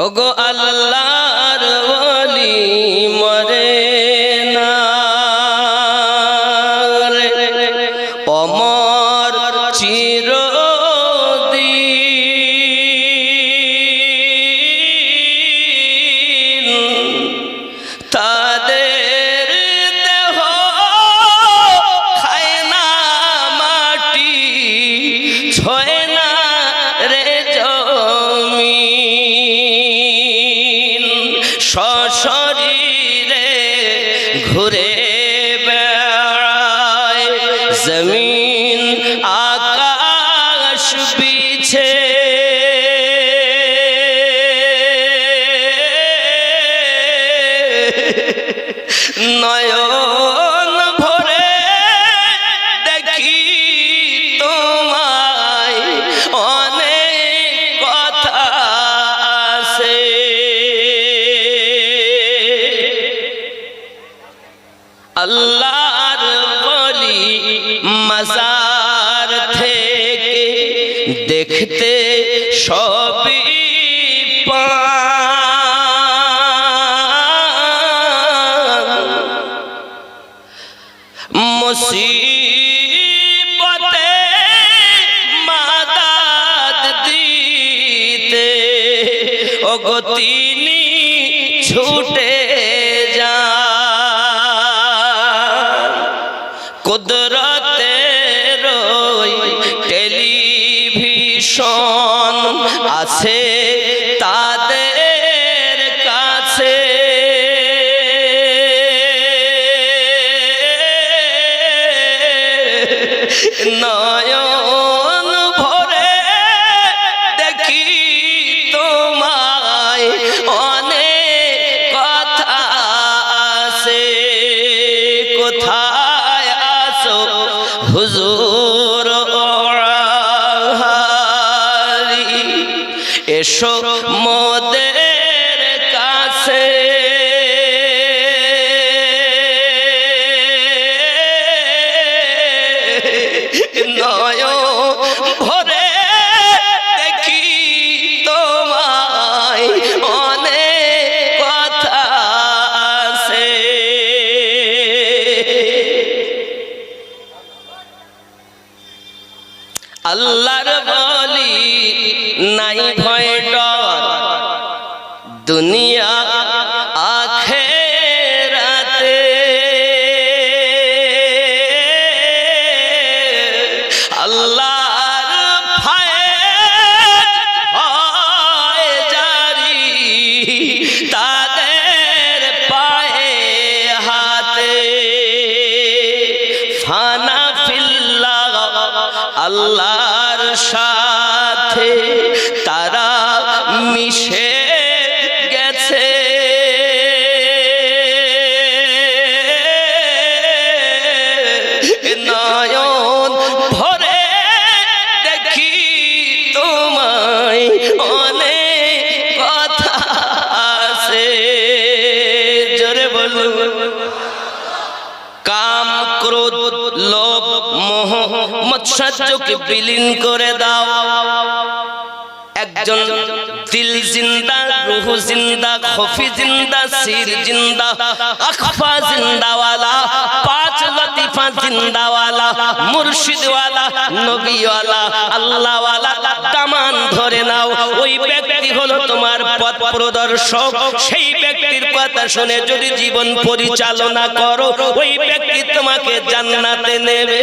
ওগো আল্লাহর সশরীরে ঘুরে বেড়ায়। জমিন আকাশ বিছে। নয়ন আল্লাহর বলি মাজার থেকে দেখতে সবই পান। কুদরতের ওই টেলিভিশন আছে তাদের কাছে। নয়ন এসো মোদের কাছে। নয় ভরে আছে। আল্লাহর বলি নাই ভয় দুনিয়া আল্লাহর তাদের পায়ে হাতে। ফানা আল্লাহর সাথে তারা মিশে গেছে। নয়ন ভরে দেখি তোমায় অনেক কথা আছে। জোরে বলুন। কাম ক্রোধ, লোভ, মোহ মৎসাহ্যকে বিলীন করে দাও। একজন দিল জিন্দা, রুহ জিন্দা, খফি জিন্দা সির জিন্দা, আখফা জিন্দাওয়ালা, পাঁচ লতিফা জিন্দাওয়ালা, মুর্শিদওয়ালা, নবীওয়ালা, আল্লাহওয়ালা কামান ধরে নাও। ওই ব্যক্তি হলো তোমার পথ প্রদর্শক। সেই ব্যক্তির কথা শুনে যদি জীবন পরিচালনা করো, ওই ব্যক্তি তোমাকে জান্নাতে নেবে।